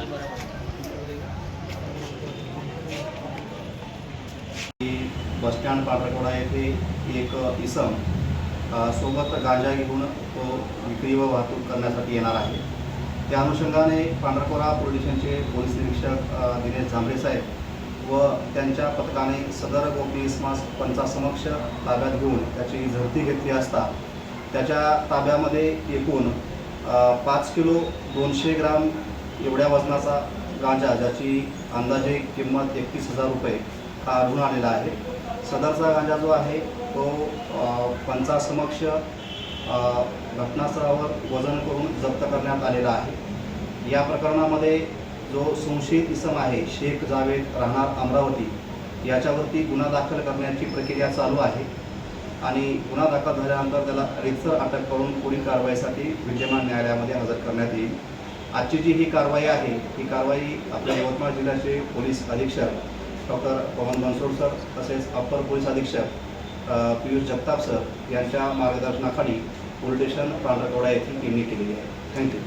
Bus stand bus stand पांढरकोडा येथे एक इसम सोबत गांजा घेऊन तो विक्री व वाहतूक करण्यासाठी येणार आहे. त्या अनुषंगाने पांढरकोरा पोलीस स्टेशनचे पोलीस निरीक्षक दिनेश झांबरे साहेब व त्यांच्या पथकाने सदर गोपी इस्मास पंचासमक्ष ताब्यात घेऊन त्याची झडती घेतली असता त्याच्या ताब्यामध्ये एकूण पाच किलो दोनशे ग्राम एवढ्या वजनाचा गांजा ज्याची अंदाजे किंमत एकतीस हजार रुपये हा आढळून आलेला आहे. सदरचा गांजा जो आहे तो पंचासमक्ष घटनास्थळावर वजन करून जप्त करण्यात आलेला आहे. या प्रकरणामध्ये जो संशयित इसम आहे शेख जावेद राहणार अमरावती याच्यावरती गुन्हा दाखल करण्याची प्रक्रिया चालू आहे आणि गुन्हा दाखल झाल्यानंतर त्याला रितसर अटक करून पुढील कारवाईसाठी विद्यमान न्यायालयामध्ये हजर करण्यात येईल. आजची जी ही कारवाई आहे ही कारवाई आपल्या यवतमाळ जिल्ह्याचे पोलीस अधीक्षक डॉक्टर पवन बनसोड सर तसेच अप्पर पोलीस अधीक्षक पियुष जगताप सर यांच्या मार्गदर्शनाखाली पोलीस स्टेशन पांढरकवडा येथील टीमने केलेली आहे. थँक्यू.